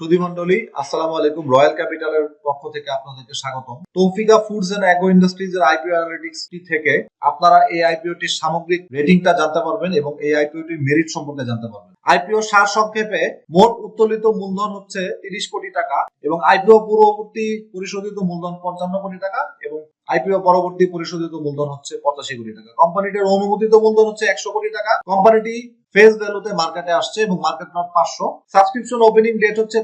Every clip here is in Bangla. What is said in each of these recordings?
সুধীমণ্ডলী আসসালামু আলাইকুম। রয়্যাল ক্যাপিটালের পক্ষ থেকে আপনাদেরকে স্বাগতম। Tawfika foods and agro industries এর আইপিও অ্যানালিটিক্স থেকে আপনারা এই আইপিও টির সামগ্রিক রেটিংটা জানতে পারবেন এবং এই আইপিও টির মেরিট সম্পর্কে জানতে পারবেন। আইপিও সার সংক্ষেপে মোট উত্তোলিত মূলধন হচ্ছে তিরিশ কোটি টাকা এবং আইপিও পূর্ববর্তী পরিশোধিত মূলধন পঞ্চান্ন কোটি টাকা এবং আইপিও পরবর্তী পরিশোধিত মূলধন হচ্ছে পঁচাশি কোটি টাকা। কোম্পানিটির অনুমোদিত মূলধন হচ্ছে একশো কোটি টাকা। কোম্পানিটি ফেস ভ্যালুতে মার্কেটে আসছে এবং মার্কেট নট পাঁচশো। সাবস্ক্রিপশন ওপেনিং ডেট হচ্ছে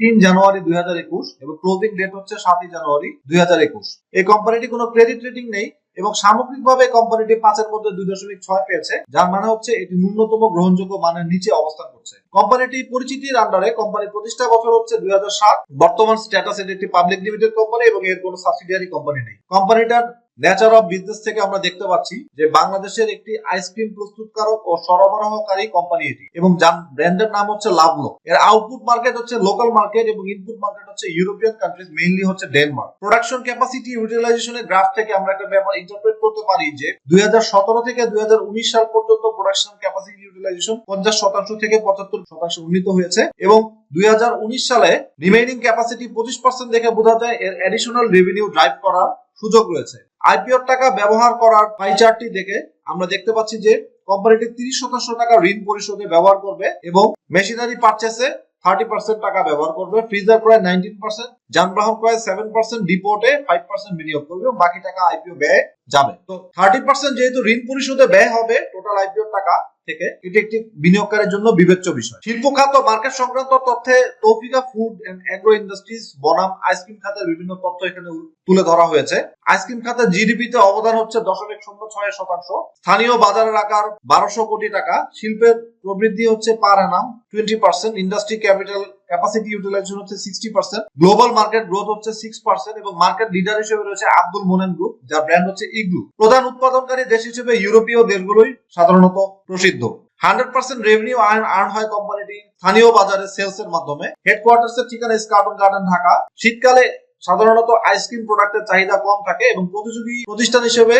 তিন জানুয়ারি দুই হাজার একুশ এবং ক্লোজিং ডেট হচ্ছে সাতই জানুয়ারি দুই হাজার একুশ। এই কোম্পানিটি কোনো ক্রেডিট রেটিং নেই। এবং সামগ্রিকভাবে কোম্পানিটি পাঁচের মধ্যে দুই দশমিক ছয় পেয়েছে, যার মানে হচ্ছে এটি ন্যূনতম গ্রহণযোগ্য মানের নিচে অবস্থান করছে। কোম্পানিটি পরিচিতির আন্ডারে কোম্পানি প্রতিষ্ঠা বছর হচ্ছে দুই হাজার সাত। বর্তমান স্ট্যাটাস এটি একটি পাবলিক লিমিটেড কোম্পানি এবং এর কোনো সাবসিডিয়ারি কোম্পানি নেই। কোম্পানিটার নেচার অফ বিজনেস থেকে আমরা দেখতে পাচ্ছি যে বাংলাদেশের একটি আইসক্রিম প্রস্তুতকারক ও সরবরাহকারী কোম্পানি এটি এবং যার ব্র্যান্ডের নাম হচ্ছে লাভলো এর আউটপুট মার্কেট হচ্ছে লোকাল মার্কেট এবং ইনপুট মার্কেট হচ্ছে ইউরোপিয়ান কান্ট্রিজ মেইনলি হচ্ছে ডেনমার্ক প্রোডাকশন ক্যাপাসিটি ইউটিলাইজেশনের গ্রাফ থেকে আমরা একটা ব্যাপার ইন্টারপ্রেট করতে পারি যে দুই হাজার সতেরো থেকে দুই হাজার উনিশ সাল পর্যন্ত প্রোডাকশন ক্যাপাসিটি ইউটিলাইজেশন পঞ্চাশ শতাংশ থেকে পঁচাত্তর শতাংশ উন্নীত হয়েছে এবং দুই হাজার উনিশ সালে রিমেইনিং ক্যাপাসিটি পঁচিশ পার্সেন্ট দেখে বোঝা যায় এর অ্যাডিশনাল রেভিনিউ ড্রাইভ করার সুযোগ রয়েছে। আইপিওর টাকা ব্যবহার করার পাই চার্টটি দেখে আমরা দেখতে পাচ্ছি যে কোম্পানিটি তিরিশ শতাংশ টাকা ঋণ পরিশোধে ব্যবহার করবে এবং মেশিনারি পারচেসে থার্টি পার্সেন্ট টাকা ব্যবহার করবে ফ্রিজার ক্রয় নাইনটিন পার্সেন্ট যানবাহন ক্রয় সেভেন পার্সেন্ট ডিপোর্টে ফাইভ পার্সেন্ট বিনিয়োগ করবে বাকি টাকা আইপিও ব্যয় যাবে। তো থার্টি পার্সেন্ট যেহেতু ঋণ পরিশোধে ব্যয় হবে টোটাল আইপিও টাকা থেকে এটি একটি বিনিয়োগকারীর জন্য বিবেচ্য বিষয়। শিল্প খাত মার্কেট সংক্রান্ত তথ্যে Taufika food and agro industries, বনাম, আইসক্রিম খাতের বিভিন্ন তথ্য এখানে তুলে ধরা হয়েছে। আইসক্রিম খাতের জিডিপিতে অবদান হচ্ছে দশমিক শূন্য ছয় শতাংশ। স্থানীয় বাজারের আকার বারোশো কোটি টাকা। শিল্পের প্রবৃদ্ধি হচ্ছে per annum twenty percent. Industry capital capacity utilisation হচ্ছে sixty percent. Global market growth হচ্ছে সিক্স পার্সেন্ট এবং মার্কেট লিডার হিসেবে রয়েছে আব্দুল মোনেন গ্রুপ, যার ব্র্যান্ড হচ্ছে ইগ্লু। প্রধান উৎপাদনকারী দেশ হিসেবে ইউরোপীয় দেশগুলোই সাধারণত প্রসিদ্ধ। হান্ড্রেড পার্সেন্ট রেভিনিউ আর্ন হয় কোম্পানিটি স্থানীয় বাজারে সেলস এর মাধ্যমে। হেডকোয়ার্টার্স এর ঠিকানা স্কার্টন গার্ডেন, ঢাকা। শীতকালে সাধারণত আইসক্রিম প্রোডাক্টের চাহিদা কম থাকে এবং প্রতিযোগী প্রতিষ্ঠান হিসেবে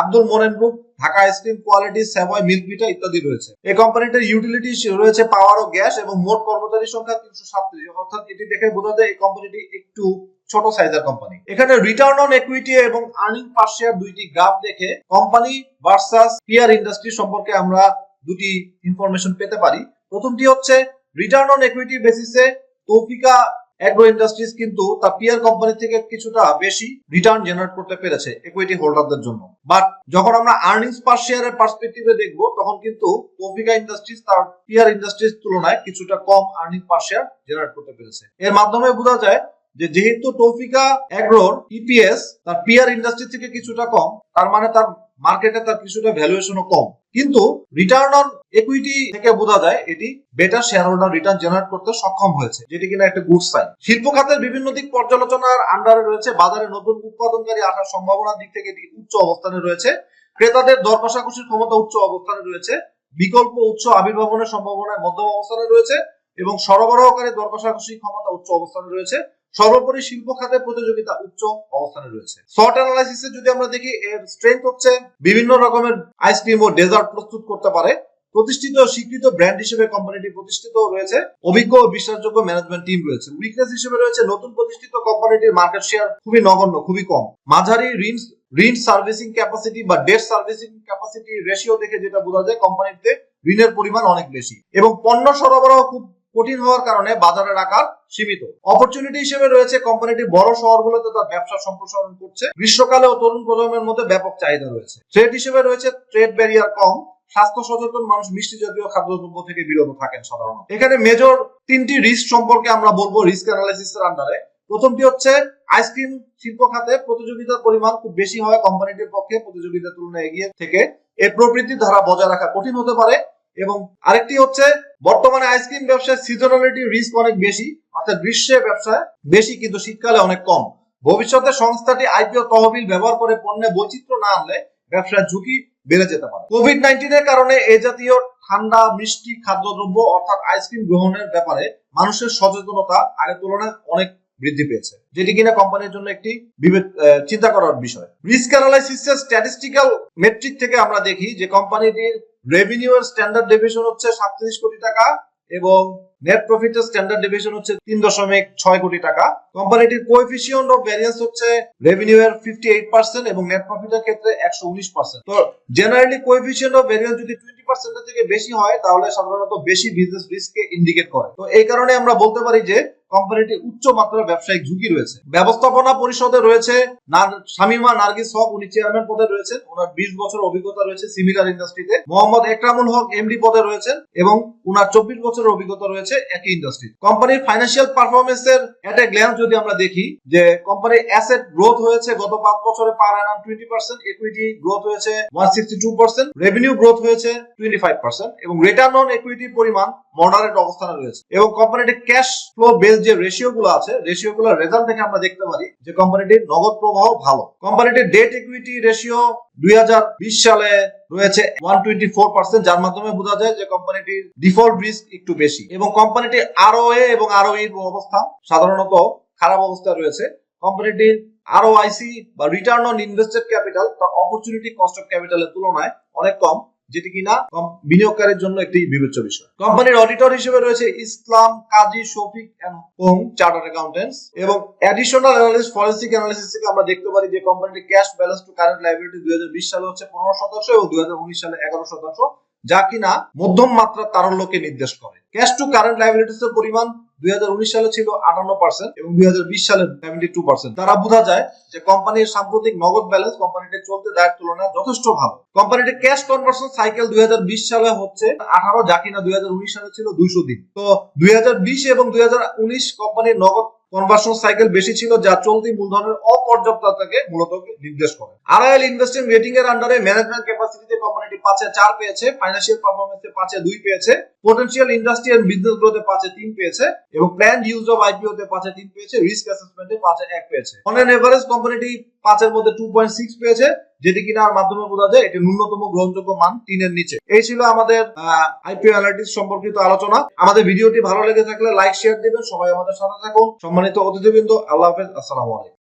Abdul Monem group, Dhaka ice cream Kwality Savoy Milk Vita ইত্যাদি রয়েছে। এই কোম্পানিটার ইউটিলিটি রয়েছে পাওয়ার ও গ্যাস এবং মোট কর্মচারী সংখ্যা তিনশো সাতত্রিশ। অর্থাৎ এটি দেখে বোঝা যায় এই কোম্পানিটি একটু ছোট সাইজের কোম্পানি এখানে রিটার্ন অন ইকুইটি এবং আর্নিং পার শেয়ার দুইটি গ্রাফ দেখে কোম্পানি ভার্সাস পিয়ার ইন্ডাস্ট্রি সম্পর্কে আমরা দুটি ইনফরমেশন পেতে পারি। প্রথমটি হচ্ছে রিটার্ন অন ইকুইটি বেসিসে তৌফিকা অ্যাগ্রো ইন্ডাস্ট্রিজ কিন্তু তার পিয়ার কোম্পানি থেকে কিছুটা বেশি রিটার্ন জেনারেট করতে পেরেছে ইকুইটি হোল্ডারদের জন্য। বাট যখন আমরা আর্নিংস পার শেয়ারের পার্সপেক্টিভে দেখব, তখন কিন্তু তৌফিকা ইন্ডাস্ট্রিজ তার পিয়ার ইন্ডাস্ট্রিজ তুলনায় কিছুটা কম আর্নিং পার শেয়ার জেনারেট করতে পেরেছে। এর মাধ্যমে বোঝা যায় যে যেহেতু তৌফিকা অ্যাগ্রোর ইপিএস তার পিয়ার ইন্ডাস্ট্রি থেকে কিছুটা কম, তার মানে তার মার্কেটে তার কিছুটা ভ্যালুয়েশনও কম। কিন্তু রিটার্ন অন ইকুইটি থেকে বোঝা যায় এটি better shareholder return generate করতে সক্ষম হয়েছে, যেটি কিনা একটা গুড সাইন শিল্প খাতের বিভিন্ন দিক পর্যালোচনার আন্ডারে রয়েছে, বাজারে নতুন উৎপাদনকারী আসার সম্ভাবনার দিক থেকে এটি উচ্চ অবস্থানে রয়েছে, ক্রেতাদের দর ক্ষমতা উচ্চ অবস্থানে রয়েছে, বিকল্প উচ্চ আবির্ভাবনের সম্ভাবনায় মধ্যম অবস্থানে রয়েছে এবং সরবরাহকারী দর ক্ষমতা উচ্চ অবস্থানে রয়েছে সর্বোপরি শিল্প খাতের প্রতিযোগিতা উচ্চ অবস্থানে রয়েছে। শর্ট অ্যানালাইসিসে যদি আমরা দেখি, এর স্ট্রেংথ হচ্ছে বিভিন্ন রকমের আইসক্রিম ও ডেজার্ট প্রস্তুত করতে পারে। প্রতিষ্ঠিত স্বীকৃত ব্র্যান্ড হিসেবে কোম্পানিটি প্রতিষ্ঠিত রয়েছে। অভিজ্ঞ ও বিশ্বাসযোগ্য ম্যানেজমেন্ট টিম রয়েছে। উইকনেস হিসেবে রয়েছে নতুন প্রতিষ্ঠিত কোম্পানিটির মার্কেট শেয়ার খুবই নগণ্য, খুবই কম। মাঝারি ঋণ ঋণ সার্ভিসিং ক্যাপাসিটি বা ডেট সার্ভিসিং ক্যাপাসিটি রেশিও দেখে যেটা বোঝা যায় কোম্পানিতে ঋণের পরিমাণ অনেক বেশি। এবং পণ্য সরবরাহ খুব কঠিন হওয়ার কারণে বাজারের আকার সীমিত। অপরচুনিটি হিসেবে রয়েছে কোম্পানিটি বড় শহরগুলোতে তার ব্যবসা সম্প্রসারণ করছে। গ্রীষ্মকালে ও তরুণ প্রজন্মের মধ্যে ব্যাপক চাহিদা রয়েছে। ট্রেড হিসেবে রয়েছে ট্রেড ব্যারিয়ার কম, স্বাস্থ্য সচেতন মানুষ মিষ্টি জাতীয় খাদ্যদ্রব্য থেকে বিরত থাকেন সাধারণত। এখানে মেজর তিনটি রিস্ক সম্পর্কে আমরা বলব রিস্ক অ্যানালাইসিস এর আন্ডারে প্রথমটি হচ্ছে আইসক্রিম শিল্প খাতে প্রতিযোগিতার পরিমাণ খুব বেশি হয় কোম্পানিটির পক্ষে প্রতিযোগিতার তুলনায় এগিয়ে থেকে এর প্রবৃত্তির ধারা বজায় রাখা কঠিন হতে পারে। এবং আরেকটি হচ্ছে, বর্তমানে আইসক্রিম ব্যবসায় সিজনালিটি রিস্ক অনেক বেশি, অর্থাৎ গ্রীষ্মের ব্যবসায় বেশি, কিন্তু শীতকালে অনেক কম। ভবিষ্যতে সংস্থাটি আইপিও তহবিল ব্যবহার করে পণ্যে বৈচিত্র্য না আনলে ব্যবসার ঝুঁকি বেড়ে যেতে পারে। কোভিড নাইন্টিনের কারণে এ জাতীয় ঠান্ডা, মিষ্টি খাদ্যদ্রব্য, অর্থাৎ আইসক্রিম গ্রহণের ব্যাপারে মানুষের সচেতনতা আগের তুলনায় অনেক বৃদ্ধি পেয়েছে, যেটি কিনা কোম্পানির জন্য একটি চিন্তা করার বিষয়। রিস্ক অ্যানালাইসিসের স্ট্যাটিস্টিক্যাল মেট্রিক থেকে আমরা দেখি যে কোম্পানিটির রেভিনিউ স্ট্যান্ডার্ড ডেভিশন হচ্ছে সাতত্রিশ কোটি টাকা এবং নেট প্রফিটের স্ট্যান্ডার্ড ডেভিয়েশন হচ্ছে তিন দশমিক ছয় কোটি টাকা। কোম্পানিটির কোএফিসিয়েন্ট অফ ভ্যারিয়েন্স হচ্ছে রেভিনিউ এর ফিফটি এইট পার্সেন্ট এবং নেট প্রফিটের ক্ষেত্রে একশো উনিশ পার্সেন্ট তো জেনারেলি কোএফিসিয়েন্ট অফ ভ্যারিয়েন্স যদি টোয়েন্টি পার্সেন্টের থেকে বেশি হয়, তাহলে সাধারণত বেশি বিজনেস রিস্ককে ইন্ডিকেট করে। তো এই কারণে আমরা বলতে পারি যে কোম্পানিটি উচ্চ মাত্রার ব্যবসায়িক ঝুঁকি রয়েছে। ব্যবস্থাপনা পরিষদে রয়েছে শামিমা নার্গিস হক, উনি চেয়ারম্যান পদে রয়েছেন। ওনার বিশ বছর অভিজ্ঞতা রয়েছে সিমিলার ইন্ডাস্ট্রিতে মোহাম্মদ একরামুল হক এমডি পদে রয়েছেন এবং উনার চব্বিশ বছরের অভিজ্ঞতা রয়েছে একই ইন্ডাস্ট্রি কোম্পানির ফাইন্যান্সিয়াল পারফরমেন্স এর একটা গ্ল্যান্স যদি আমরা দেখি, যে কোম্পানির অ্যাসেট গ্রোথ হয়েছে গত পাঁচ বছরে per annum twenty percent equity growth হয়েছে one sixty two percent revenue growth হয়েছে টোয়েন্টি ফাইভ পার্সেন্ট এবং রিটার্ন অন ইকুইটির পরিমাণ মডারেট অবস্থানে রয়েছে। এবং কোম্পানিটির ক্যাশ ফ্লো বেস যে রেশিও গুলো আছে রেশিও গুলোর রেজাল্ট থেকে আমরা দেখতে পারি যে কোম্পানিটির নগদ প্রবাহ ভালো। কোম্পানিটির ডেট ইকুইটি রেশিও দুই সালে রয়েছে ওয়ান যার মাধ্যমে বোঝা যায় যে কোম্পানিটির ডিফল্ট রিস্ক একটু বেশি। এবং কোম্পানিটি আরও এ এবং আরও এর অবস্থা সাধারণত খারাপ অবস্থায় রয়েছে। কোম্পানিটির আরও আইসি বা রিটার্ন অন ইনভেস্টেড ক্যাপিটাল তার অপরচুনিটি কস্ট অফ ক্যাপিটালের তুলনায় অনেক কম। যেটি কিনা বিনিয়োগকারীর জন্য একটি বিবেচ্য বিষয়। কোম্পানির অডিটর হিসেবে রয়েছে ইসলাম কাজী শফিক হোম চার্টার্ড অ্যাকাউন্টেন্টস এবং অ্যাডিশনাল অ্যানালিস্ট ফরেন্সিক অ্যানালিসিস থেকে আমরা দেখতে পারি যে কোম্পানিটির cash balance to current liability দুই সালে হচ্ছে পনেরো শতাংশ এবং দুই হাজার উনিশ সালে এগারো শতাংশ, যা কিনা মধ্যম মাত্রার তারল্যকে নির্দেশ করে। ক্যাশ টু কারেন্ট লাইবিলিটিস এর পরিমাণ দুই হাজার উনিশ সালে ছিল আটান্ন পার্সেন্ট এবং দুই সালে সেভেন্টি টু পার্সেন্ট দ্বারা বোঝা যায় যে কোম্পানির সাম্প্রতিক নগদ ব্যালেন্স কোম্পানিটির চলতে দায়ের তুলনায় যথেষ্ট ভালো। কোম্পানিটির ক্যাশ কনভার্সন সাইকেল দুই সালে হচ্ছে আঠারো, যা কিনা দুই সালে ছিল দুইশো দিন। তো দুই এবং দুই হাজার উনিশ কোম্পানির নগদ কনভার্সন সাইকেল বেশি ছিল, যা চলতি মূলধনের অপর্যাপ্ততাকে মূলত নির্দেশ করে। আরআইএল ইনভেস্টিং রেটিং এর আন্ডারে ম্যানেজমেন্ট ক্যাপাসিটিতে কোম্পানিটি পাঁচে চার পেয়েছে ফাইন্যান্সিয়াল পারফরমেন্সে পাঁচে দুই পেয়েছে। পোটেনশিয়াল ইন্ডাস্ট্রি এন্ড বিজনেস গ্রোথে পাঁচে তিন পেয়েছে এবং প্ল্যান ইউজ অফ আইপিও তে পাঁচে তিন পেয়েছে রিস্ক অ্যাসেসমেন্টে পাঁচে এক পেয়েছে। অন এন এভারেজ কোম্পানিটি পাঁচের মধ্যে টু পয়েন্ট সিক্স পেয়েছে, যেটি কিনার মাধ্যমে বোঝা যায় এটি ন্যূনতম গ্রহণযোগ্য মান তিনের নিচে। এই ছিল আমাদের আইপিও অ্যানালিটিক্স সম্পর্কিত আলোচনা। আমাদের ভিডিওটি ভালো লেগে থাকলে লাইক শেয়ার দিবেন। সবাই আমাদের সাথে থাকুন। সম্মানিত অতিথিবৃন্দ, আল্লাহ হাফেজ, আসসালামু আলাইকুম।